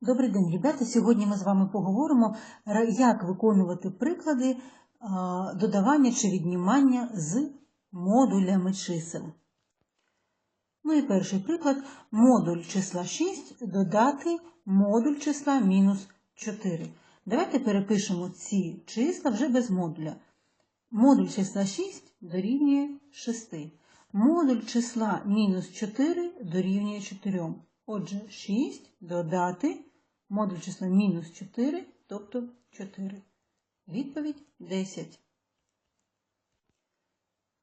Добрий день, ребята. Сьогодні ми з вами поговоримо, як виконувати приклади додавання чи віднімання з модулями чисел. Ну і перший приклад. Модуль числа 6 додати модуль числа мінус 4. Давайте перепишемо ці числа вже без модуля. Модуль числа 6 дорівнює 6. Модуль числа мінус 4 дорівнює 4. Отже, 6 додати модуль числа мінус 4, тобто 4. Відповідь 10.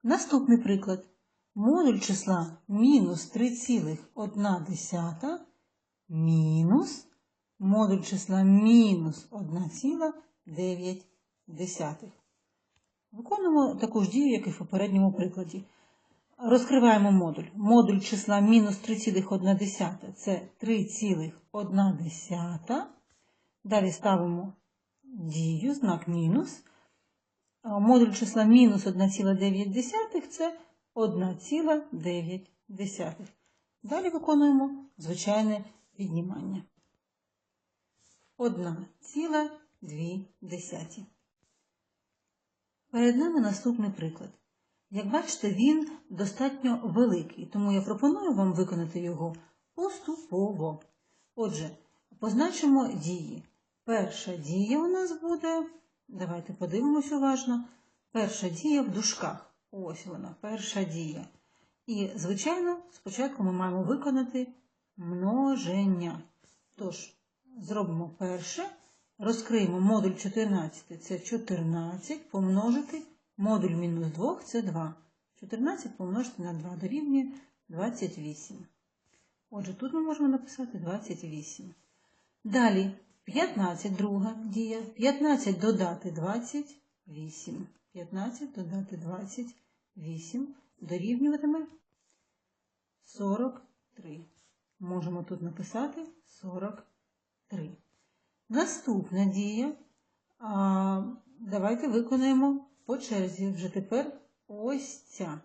Наступний приклад. Модуль числа мінус 3,1 мінус модуль числа мінус 1,9. Виконуємо таку ж дію, як і в попередньому прикладі. Розкриваємо модуль. Модуль числа мінус 3,1 це 3,1. Далі ставимо дію, знак мінус. Модуль числа мінус 1,9 це 1,9. Далі виконуємо звичайне віднімання. 1,2. Перед нами наступний приклад. Як бачите, він достатньо великий, тому я пропоную вам виконати його поступово. Отже, позначимо дії. Перша дія у нас буде, давайте подивимось уважно. Перша дія в дужках. Ось вона, перша дія. І, звичайно, спочатку ми маємо виконати множення. Тож, зробимо перше. Розкриємо модуль 14, це 14, помножити модуль мінус 2 це 2. 14 помножити на 2 дорівнює 28. Отже, тут ми можемо написати 28. Далі 15, друга дія. 15 додати 28. 15 додати 28 дорівнюватиме 43. Можемо тут написати 43. Наступна дія. Давайте виконаємо по черзі. Вже тепер ось ця.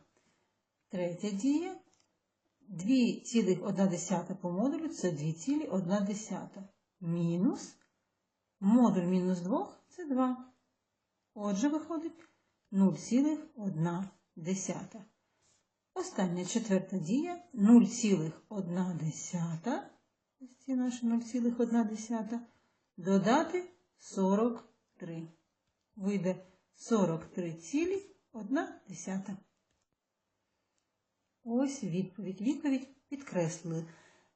Третя дія. 2,1 по модулю це 2,1. Мінус. Модуль мінус 2 це 2. Отже, виходить 0,1. Остання четверта дія 0,1. Ось ці наші 0,1. Додати 43. Вийде 43,1. Ось відповідь. Відповідь підкреслили.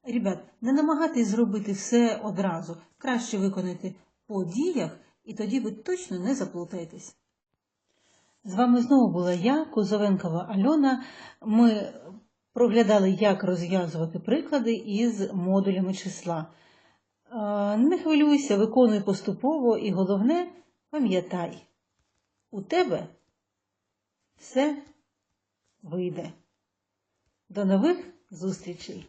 Ребят, не намагайтесь зробити все одразу. Краще виконати по діях, і тоді ви точно не заплутаєтесь. З вами знову була я, Кузовенкова Альона. Ми проглядали, як розв'язувати приклади із модулями числа. Е, Не хвилюйся, виконуй поступово і головне, пам'ятай, у тебе все вийде. До нових зустрічей!